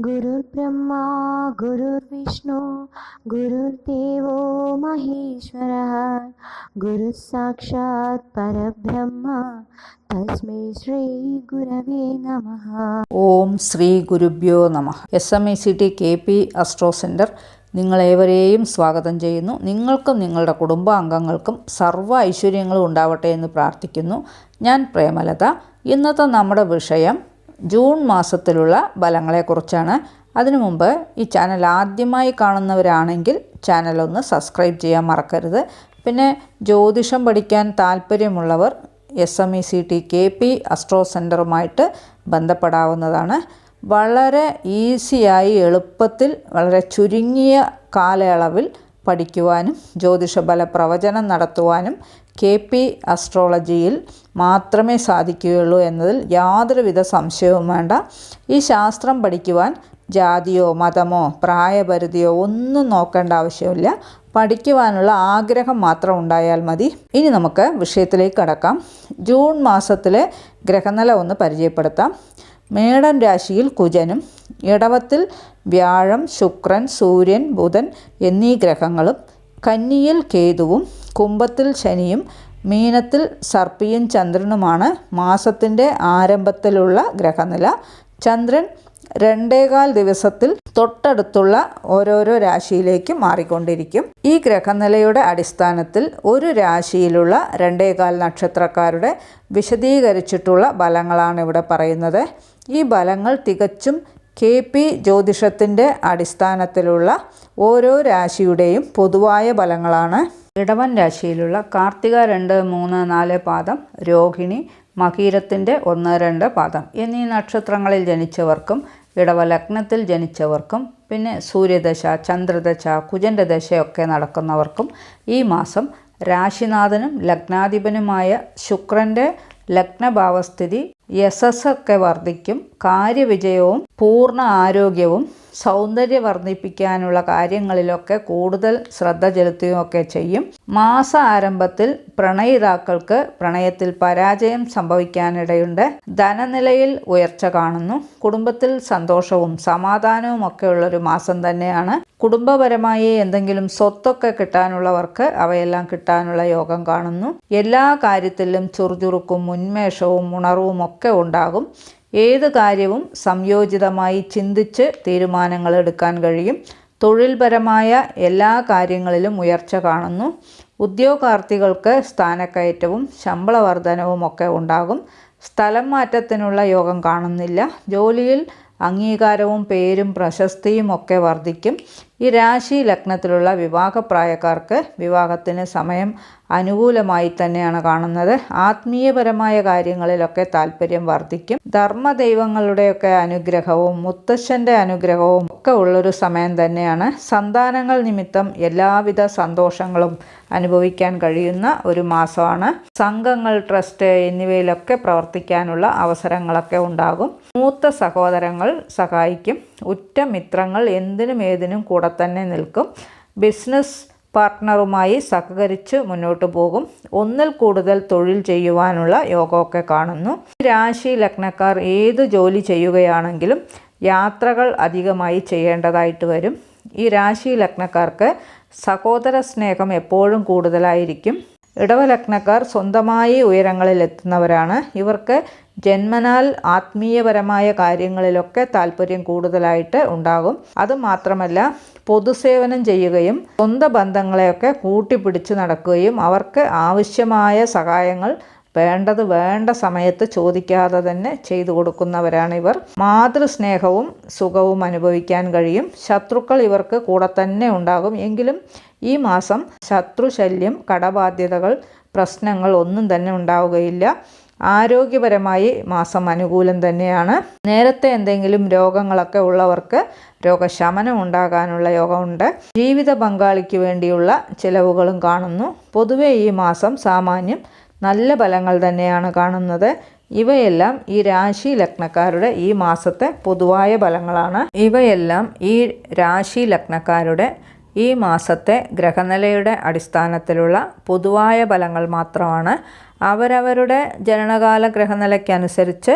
गुरुर्ब्रह्मा गुरुर्विष्णु गुरुर्देवो महेश्वरः गुरुः साक्षात् परब्रह्म तस्मै श्रीगुरवे नमः ഓം ശ്രീ ഗുരുഭ്യോ നമ S M E C T K P astro centre നിങ്ങളേവരെയും സ്വാഗതം ചെയ്യുന്നു നിങ്ങൾക്കും നിങ്ങളുടെ കുടുംബാംഗങ്ങൾക്കും സർവ്വ ഐശ്വര്യങ്ങളും ഉണ്ടാവട്ടെ എന്ന് പ്രാർത്ഥിക്കുന്നു ഞാൻ പ്രേമലത ഇന്നത്തെ നമ്മുടെ വിഷയം ജൂൺ മാസത്തിലുള്ള ഫലങ്ങളെക്കുറിച്ചാണ്. അതിനു മുമ്പ് ഈ ചാനൽ ആദ്യമായി കാണുന്നവരാണെങ്കിൽ ചാനൽ ഒന്ന് സബ്സ്ക്രൈബ് ചെയ്യാൻ മറക്കരുത്. പിന്നെ ജ്യോതിഷം പഠിക്കാൻ താല്പര്യമുള്ളവർ S M E C T K P astro സെന്ററുമായിട്ട് ബന്ധപ്പെടാവുന്നതാണ്. വളരെ ഈസിയായി എളുപ്പത്തിൽ വളരെ ചുരുങ്ങിയ കാലയളവിൽ പഠിക്കുവാനും ജ്യോതിഷബല പ്രവചനം നടത്തുവാനും കെ പി അസ്ട്രോളജിയിൽ മാത്രമേ സാധിക്കുകയുള്ളൂ എന്നതിൽ യാതൊരുവിധ സംശയവും വേണ്ട. ഈ ശാസ്ത്രം പഠിക്കുവാൻ ജാതിയോ മതമോ പ്രായപരിധിയോ ഒന്നും നോക്കേണ്ട ആവശ്യമില്ല. പഠിക്കുവാനുള്ള ആഗ്രഹം മാത്രം ഉണ്ടായാൽ മതി. ഇനി നമുക്ക് വിഷയത്തിലേക്ക് കടക്കാം. ജൂൺ മാസത്തിലെ ഗ്രഹനില ഒന്ന് പരിചയപ്പെടുത്താം. മേടൻ രാശിയിൽ കുജനും ഇടവത്തിൽ വ്യാഴം ശുക്രൻ സൂര്യൻ ബുധൻ എന്നീ ഗ്രഹങ്ങളും കന്നിയിൽ കേതുവും കുംഭത്തിൽ ശനിയും മീനത്തിൽ സർപ്പിയും ചന്ദ്രനുമാണ് മാസത്തിന്റെ ആരംഭത്തിലുള്ള ഗ്രഹനില. ചന്ദ്രൻ രണ്ടേകാൽ ദിവസത്തിൽ തൊട്ടടുത്തുള്ള ഓരോരോ രാശിയിലേക്ക് മാറിക്കൊണ്ടിരിക്കും. ഈ ഗ്രഹനിലയുടെ അടിസ്ഥാനത്തിൽ ഒരു രാശിയിലുള്ള രണ്ടേകാൽ നക്ഷത്രക്കാരുടെ വിശദീകരിച്ചിട്ടുള്ള ഫലങ്ങളാണ് ഇവിടെ പറയുന്നത്. ഈ ഫലങ്ങൾ തികച്ചും കെ പി ജ്യോതിഷത്തിന്റെ അടിസ്ഥാനത്തിലുള്ള ഓരോ രാശിയുടെയും പൊതുവായ ഫലങ്ങളാണ്. ഇടവൻ രാശിയിലുള്ള കാർത്തിക രണ്ട് മൂന്ന് നാല് പാദം രോഹിണി മകീരത്തിന്റെ ഒന്ന് രണ്ട് പാദം എന്നീ നക്ഷത്രങ്ങളിൽ ജനിച്ചവർക്കും ഇടവ ലഗ്നത്തിൽ ജനിച്ചവർക്കും പിന്നെ സൂര്യദശ ചന്ദ്രദശ കുജന്റെ ദശയൊക്കെ നടക്കുന്നവർക്കും ഈ മാസം രാശിനാഥനും ലഗ്നാധിപനുമായ ശുക്രന്റെ ലഗ്നഭാവസ്ഥിതി യശസ്സൊക്കെ വർദ്ധിക്കും. കാര്യവിജയവും പൂർണ ആരോഗ്യവും സൗന്ദര്യം വർദ്ധിപ്പിക്കാനുള്ള കാര്യങ്ങളിലൊക്കെ കൂടുതൽ ശ്രദ്ധ ചെലുത്തുകയൊക്കെ ചെയ്യും. മാസ ആരംഭത്തിൽ പ്രണയിതാക്കൾക്ക് പ്രണയത്തിൽ പരാജയം സംഭവിക്കാനിടയുണ്ട്. ധനനിലയിൽ ഉയർച്ച കാണുന്നു. കുടുംബത്തിൽ സന്തോഷവും സമാധാനവും ഒക്കെ ഉള്ളൊരു മാസം തന്നെയാണ്. കുടുംബപരമായി എന്തെങ്കിലും സ്വത്തൊക്കെ കിട്ടാനുള്ളവർക്ക് അവയെല്ലാം കിട്ടാനുള്ള യോഗം കാണുന്നു. എല്ലാ കാര്യത്തിലും ചുറുചുറുക്കും ഉന്മേഷവും ഉണർവും ഒക്കെ ഉണ്ടാകും. ഏത് കാര്യവും സംയോജിതമായി ചിന്തിച്ച് തീരുമാനങ്ങൾ എടുക്കാൻ കഴിയും. തൊഴിൽപരമായ എല്ലാ കാര്യങ്ങളിലും ഉയർച്ച കാണുന്നു. ഉദ്യോഗാർത്ഥികൾക്ക് സ്ഥാനക്കയറ്റവും ശമ്പള വർധനവും ഒക്കെ ഉണ്ടാകും. സ്ഥലം മാറ്റത്തിനുള്ള യോഗം കാണുന്നില്ല. ജോലിയിൽ അംഗീകാരവും പേരും പ്രശസ്തിയും ഒക്കെ വർദ്ധിക്കും. ഈ രാശി ലഗ്നത്തിലുള്ള വിവാഹപ്രായക്കാർക്ക് വിവാഹത്തിന് സമയം അനുകൂലമായി തന്നെയാണ് കാണുന്നത്. ആത്മീയപരമായ കാര്യങ്ങളിലൊക്കെ താല്പര്യം വർദ്ധിക്കും. ധർമ്മദൈവങ്ങളുടെയൊക്കെ അനുഗ്രഹവും മുത്തശ്ശന്റെ അനുഗ്രഹവും ഒക്കെ ഉള്ളൊരു സമയം തന്നെയാണ്. സന്താനങ്ങൾ നിമിത്തം എല്ലാവിധ സന്തോഷങ്ങളും അനുഭവിക്കാൻ കഴിയുന്ന ഒരു മാസമാണ്. സംഘങ്ങൾ ട്രസ്റ്റ് എന്നിവയിലൊക്കെ പ്രവർത്തിക്കാനുള്ള അവസരങ്ങളൊക്കെ ഉണ്ടാകും. മൂത്ത സഹോദരങ്ങൾ സഹായിക്കും. ഉറ്റ മിത്രങ്ങൾ എന്തിനും ഏതിനും കൂടെ തന്നെ നിൽക്കും. ബിസിനസ് പാർട്ട്ണറുമായി സഹകരിച്ച് മുന്നോട്ട് പോകും. ഒന്നിൽ കൂടുതൽ തൊഴിൽ ചെയ്യുവാനുള്ള യോഗമൊക്കെ കാണുന്നു. രാശി ലഗ്നക്കാർ ഏത് ജോലി ചെയ്യുകയാണെങ്കിലും യാത്രകൾ അധികമായി ചെയ്യേണ്ടതായിട്ട് വരും. ഈ രാശി ലഗ്നക്കാർക്ക് സഹോദര സ്നേഹം എപ്പോഴും കൂടുതലായിരിക്കും. ഇടവലഗ്നക്കാർ സ്വന്തമായി ഉയരങ്ങളിൽ എത്തുന്നവരാണ് ഇവർക്ക് ജന്മനാൽ ആത്മീയപരമായ കാര്യങ്ങളിലൊക്കെ താല്പര്യം കൂടുതലായിട്ട് ഉണ്ടാകും. അതുമാത്രമല്ല പൊതുസേവനം ചെയ്യുകയും സ്വന്തം ബന്ധങ്ങളെയൊക്കെ കൂട്ടിപ്പിടിച്ച് നടക്കുകയും അവർക്ക് ആവശ്യമായ സഹായങ്ങൾ വേണ്ടത് വേണ്ട സമയത്ത് ചോദിക്കാതെ തന്നെ ചെയ്തു കൊടുക്കുന്നവരാണ് ഇവർ. മാതൃസ്നേഹവും സുഖവും അനുഭവിക്കാൻ കഴിയും. ശത്രുക്കൾ ഇവർക്ക് കൂടെ തന്നെ ഉണ്ടാകും. എങ്കിലും ഈ മാസം ശത്രുശല്യം കടബാധ്യതകൾ പ്രശ്നങ്ങൾ ഒന്നും തന്നെ ഉണ്ടാവുകയില്ല. ആരോഗ്യപരമായി മാസം അനുകൂലം തന്നെയാണ്. നേരത്തെ എന്തെങ്കിലും രോഗങ്ങളൊക്കെ ഉള്ളവർക്ക് രോഗശമനം ഉണ്ടാകാനുള്ള യോഗമുണ്ട്. ജീവിത പങ്കാളിക്ക് വേണ്ടിയുള്ള ചിലവുകളും കാണുന്നു. പൊതുവെ ഈ മാസം സാമാന്യം നല്ല ഫലങ്ങൾ തന്നെയാണ് കാണുന്നത്. ഇവയെല്ലാം ഈ രാശി ലഗ്നക്കാരുടെ ഈ മാസത്തെ പൊതുവായ ഫലങ്ങളാണ്. ഇവയെല്ലാം ഈ രാശി ലഗ്നക്കാരുടെ ഈ മാസത്തെ ഗ്രഹനിലയുടെ അടിസ്ഥാനത്തിലുള്ള പൊതുവായ ഫലങ്ങൾ മാത്രമാണ്. അവരവരുടെ ജനനകാല ഗ്രഹനിലയ്ക്കനുസരിച്ച്